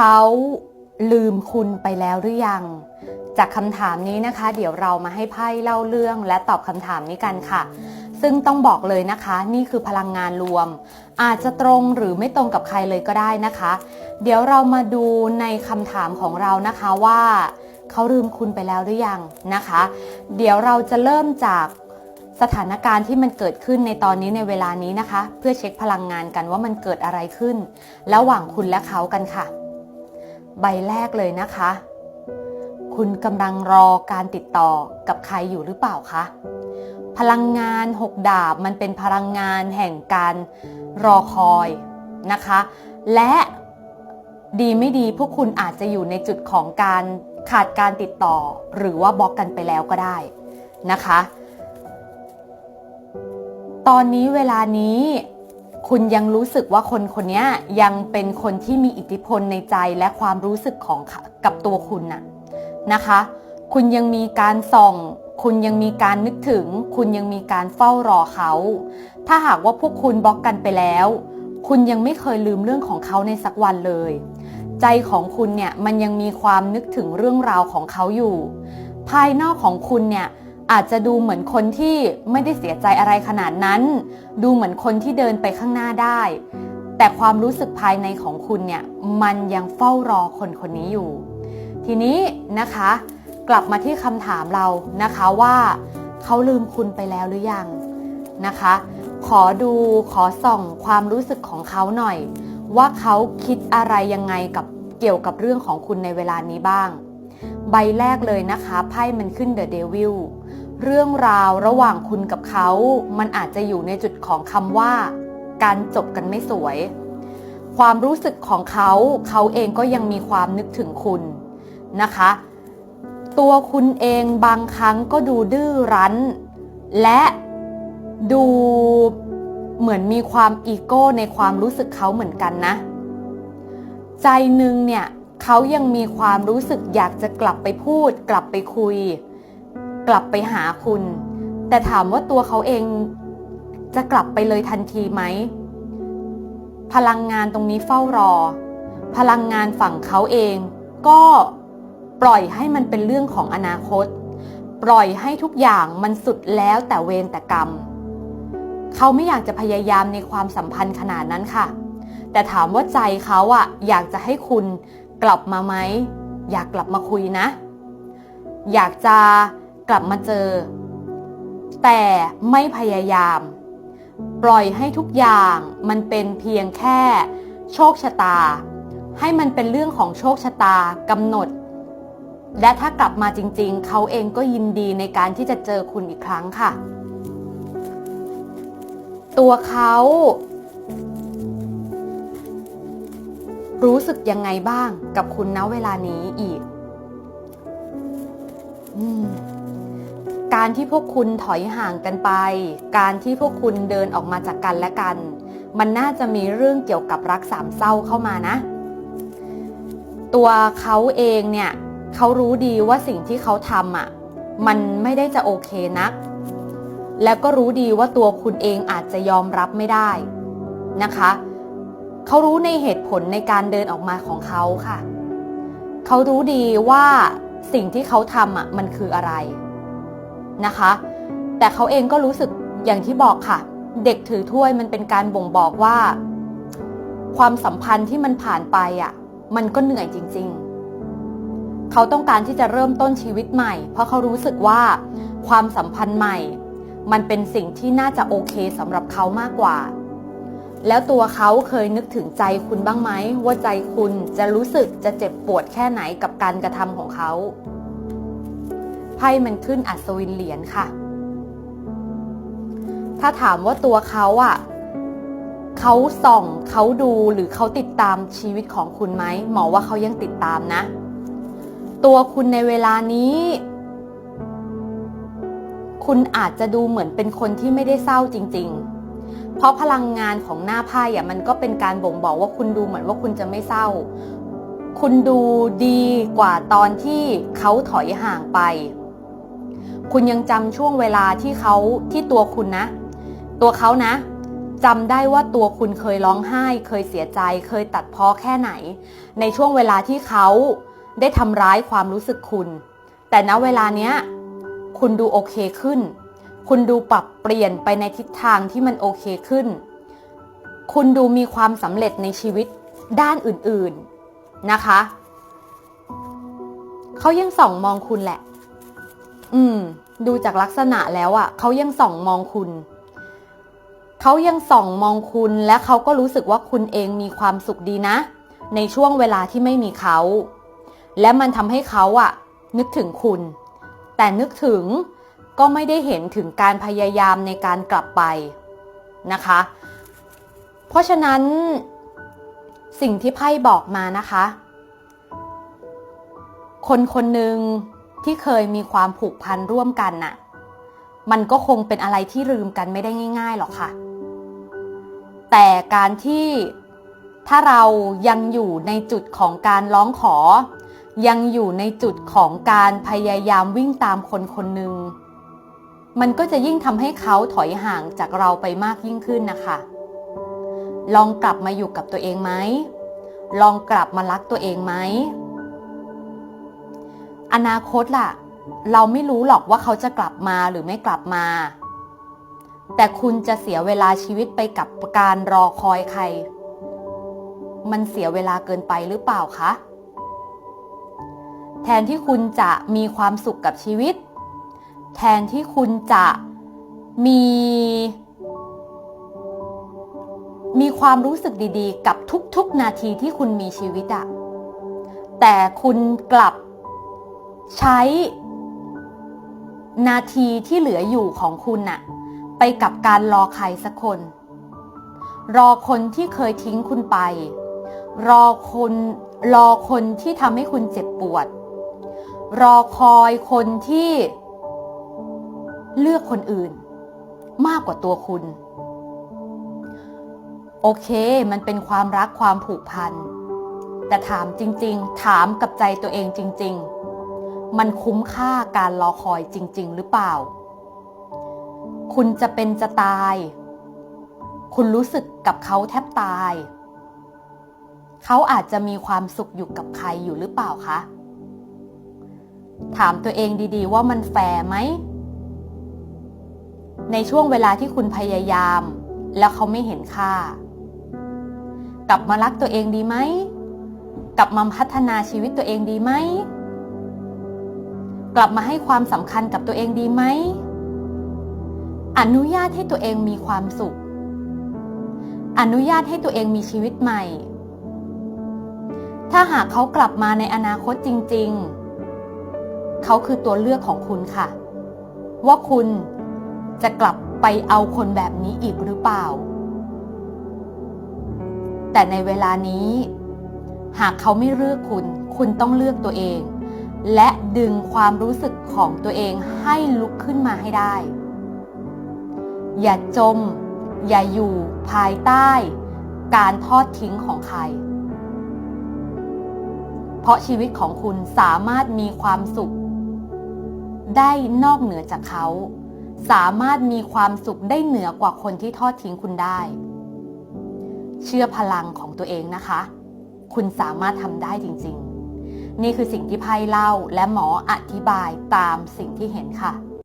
เขาลืมคุณไปแล้วหรือยัง จากคำถามนี้นะคะ เดี๋ยวเรามาให้ไพ่เล่าเรื่องและตอบคำถามนี้กันค่ะ ซึ่งต้องบอกเลยนะคะ นี่คือพลังงานรวม อาจจะตรงหรือไม่ตรงกับใครเลยก็ได้นะคะ เดี๋ยวเรามาดูในคำถามของเรานะคะว่าเขาลืมคุณไปแล้วหรือยังนะคะ เดี๋ยวเราจะเริ่มจากสถานการณ์ที่มันเกิดขึ้นในตอนนี้ในเวลานี้นะคะ เพื่อเช็คพลังงานกันว่ามันเกิดอะไรขึ้น ระหว่างคุณและเขากันค่ะ ใบแรกเลยนะคะ คุณกำลังรอการติดต่อกับใครอยู่หรือเปล่าคะ พลังงานหกดาบมันเป็นพลังงานแห่งการรอคอยนะคะ และดีไม่ดีพวกคุณอาจจะอยู่ในจุดของการขาดการติดต่อหรือว่าบล็อกกันไปแล้วก็ได้นะคะ ตอนนี้เวลานี้ คุณยังรู้สึกว่าคนคนนี้ยังเป็นคนที่มีอิทธิพลในใจและความรู้สึกของกับตัวคุณน่ะนะคะ คุณยังมีการส่อง คุณยังมีการนึกถึง คุณยังมีการเฝ้ารอเขา ถ้าหากว่าพวกคุณบล็อกกันไปแล้ว คุณยังไม่เคยลืมเรื่องของเขาในสักวันเลย ใจของคุณเนี่ยมันยังมีความนึกถึงเรื่องราวของเขาอยู่ ภายนอกของคุณเนี่ย อาจจะดูเหมือนคนที่ไม่ได้เสียใจอะไรขนาดนั้น ดูเหมือนคนที่เดินไปข้างหน้าได้ แต่ความรู้สึกภายในของคุณเนี่ยมันยังเฝ้ารอคนคนนี้อยู่ ทีนี้นะคะ กลับมาที่คำถามเรานะคะว่าเขาลืมคุณไปแล้วหรือยังนะคะ ขอดูขอส่องความรู้สึกของเขาหน่อย ว่าเขาคิดอะไรยังไงกับเกี่ยวกับเรื่องของคุณในเวลานี้บ้าง ใบแรกเลยนะคะไพ่มันขึ้นเดอะเดวิลเรื่องราวระหว่างคุณกับเขา มันอาจจะอยู่ในจุดของคำว่า การจบกันไม่สวย ความรู้สึกของเขาเขาเองก็ยังมีความนึกถึงคุณนะคะ ตัวคุณเองบางครั้งก็ดูดื้อรั้น และดูเหมือนมีความอีโก้ในความรู้สึกเขาเหมือนกันนะ ใจหนึ่งเนี่ย เขายังมีความรู้สึกอยากจะกลับไปพูด กลับไปคุย กลับไปหาคุณ แต่ถามว่าตัวเขาเองจะกลับไปเลยทันทีไหม พลังงานตรงนี้เฝ้ารอ พลังงานฝั่งเขาเองก็ปล่อยให้มันเป็นเรื่องของอนาคต ปล่อยให้ทุกอย่างมันสุดแล้วแต่เวรแต่กรรม เขาไม่อยากจะพยายามในความสัมพันธ์ขนาดนั้นค่ะ แต่ถามว่าใจเขาอะอยากจะให้คุณ กลับมาไหมอยากกลับมาคุยนะ อยากจะกลับมาเจอ แต่ไม่พยายาม ปล่อยให้ทุกอย่างมันเป็นเพียงแค่โชคชะตา ให้มันเป็นเรื่องของโชคชะตากำหนด และถ้ากลับมาจริงๆ เขาเองก็ยินดีในการที่จะเจอคุณอีกครั้งค่ะ ตัวเขา รู้สึกยังไงบ้างกับคุณณเวลานี้อีกอการที่พวกคุณถอยห่างกันไป การที่พวกคุณเดินออกมาจากกันและกัน มันน่าจะมีเรื่องเกี่ยวกับรักสามเศร้าเข้ามานะ ตัวเขาเองเนี่ยเขารู้ดีว่าสิ่งที่เขาทำอะ มันไม่ได้จะโอเคนัก แล้วก็รู้ดีว่าตัวคุณเองอาจจะยอมรับไม่ได้นะคะ เขารู้ในเหตุผลในการเดินออกมาของเขาค่ะ เขารู้ดีว่าสิ่งที่เขาทำอะมันคืออะไรนะคะ แต่เขาเองก็รู้สึกอย่างที่บอกค่ะ เด็กถือถ้วยมันเป็นการบ่งบอกว่า ความสัมพันธ์ที่มันผ่านไปอะ มันก็เหนื่อยจริง ๆ เขาต้องการที่จะเริ่มต้นชีวิตใหม่ เพราะเขารู้สึกว่าความสัมพันธ์ใหม่ มันเป็นสิ่งที่น่าจะโอเคสำหรับเขามากกว่า แล้วตัวเขาเคยนึกถึงใจคุณบ้างไหม ว่าใจคุณจะรู้สึกจะเจ็บปวดแค่ไหนกับการกระทำของเขา ไพ่มันขึ้นอัศวินเหรียญค่ะ ถ้าถามว่าตัวเขาอะเขาส่องเขาดูหรือเขาติดตามชีวิตของคุณไหมหมอว่าเขายังติดตามนะ ตัวคุณในเวลานี้ คุณอาจจะดูเหมือนเป็นคนที่ไม่ได้เศร้าจริง ๆ เพราะพลังงานของหน้าไพ่อะมันก็เป็นการบ่งบอกว่าคุณดูเหมือนว่าคุณจะไม่เศร้า คุณดูดีกว่าตอนที่เขาถอยห่างไป คุณยังจำช่วงเวลาที่เขาที่ตัวคุณนะ ตัวเขานะจำได้ว่าตัวคุณเคยร้องไห้ เคยเสียใจ เคยตัดพ้อแค่ไหน ในช่วงเวลาที่เขาได้ทำร้ายความรู้สึกคุณ แต่ณเวลาเนี้ย คุณดูโอเคขึ้น คุณดูปรับเปลี่ยนไปในทิศทางที่มันโอเคขึ้น คุณดูมีความสำเร็จในชีวิตด้านอื่นๆนะคะ เขายังส่องมองคุณแหละ อืม ดูจากลักษณะแล้วอะ่ะเขายังส่องมองคุณ เขายังส่องมองคุณและเขาก็รู้สึกว่าคุณเองมีความสุขดีนะ ในช่วงเวลาที่ไม่มีเขา และมันทำให้เขาอะนึกถึงคุณ แต่นึกถึง ก็ไม่ได้เห็นถึงการพยายามในการกลับไปนะคะ เพราะฉะนั้นสิ่งที่ไพ่บอกมานะคะ คนคนหนึ่งที่เคยมีความผูกพันร่วมกันน่ะ มันก็คงเป็นอะไรที่ลืมกันไม่ได้ง่าย ๆหรอกค่ะ แต่การที่ถ้าเรายังอยู่ในจุดของการร้องขอ ยังอยู่ในจุดของการพยายามวิ่งตามคนคนหนึ่ง มันก็จะยิ่งทำให้เขาถอยห่างจากเราไปมากยิ่งขึ้นนะคะ ลองกลับมาอยู่กับตัวเองไหม ลองกลับมารักตัวเองไหม อนาคตล่ะ เราไม่รู้หรอกว่าเขาจะกลับมาหรือไม่กลับมา แต่คุณจะเสียเวลาชีวิตไปกับการรอคอยใคร มันเสียเวลาเกินไปหรือเปล่าคะ แทนที่คุณจะมีความสุขกับชีวิต แทนที่คุณจะมี มีความรู้สึกดีๆ กับทุกๆ นาทีที่คุณมีชีวิตอะแต่คุณกลับใช้นาทีที่เหลืออยู่ของคุณน่ะ ไปกับการรอใครสักคน รอคนที่เคยทิ้งคุณไป รอคนรอคนที่ทำให้คุณเจ็บปวด รอคอยคนที่ เลือกคนอื่น มากกว่าตัวคุณ โอเค มันเป็นความรักความผูกพัน แต่ถามจริง ๆ ถามกับใจตัวเองจริง ๆ มันคุ้มค่าการรอคอยจริง ๆ หรือเปล่า คุณจะเป็นจะตาย คุณรู้สึกกับเขาแทบตาย เขาอาจจะมีความสุขอยู่กับใครอยู่หรือเปล่าคะถามตัวเองดีๆ ว่ามันแฟร์ไหม ในช่วงเวลาที่คุณพยายาม แล้วเขาไม่เห็นค่า กลับมารักตัวเองดีไหม กลับมาพัฒนาชีวิตตัวเองดีไหม กลับมาให้ความสำคัญกับตัวเองดีไหม อนุญาตให้ตัวเองมีความสุข อนุญาตให้ตัวเองมีชีวิตใหม่ ถ้าหากเขากลับมาในอนาคตจริง ๆ เขาคือตัวเลือกของคุณค่ะ ว่าคุณ จะกลับไปเอาคนแบบนี้อีกหรือเปล่า แต่ในเวลานี้ หากเขาไม่เลือกคุณ คุณต้องเลือกตัวเอง และดึงความรู้สึกของตัวเองให้ลุกขึ้นมาให้ได้ อย่าจม อย่าอยู่ภายใต้ การทอดทิ้งของใคร เพราะชีวิตของคุณสามารถมีความสุข ได้นอกเหนือจากเขา สามารถมีความสุขได้เหนือกว่าคนที่ทอดทิ้งคุณได้ เชื่อพลังของตัวเองนะคะ คุณสามารถทำได้จริง ๆ นี่คือสิ่งที่ไพ่เล่าและหมออธิบายตามสิ่งที่เห็นค่ะ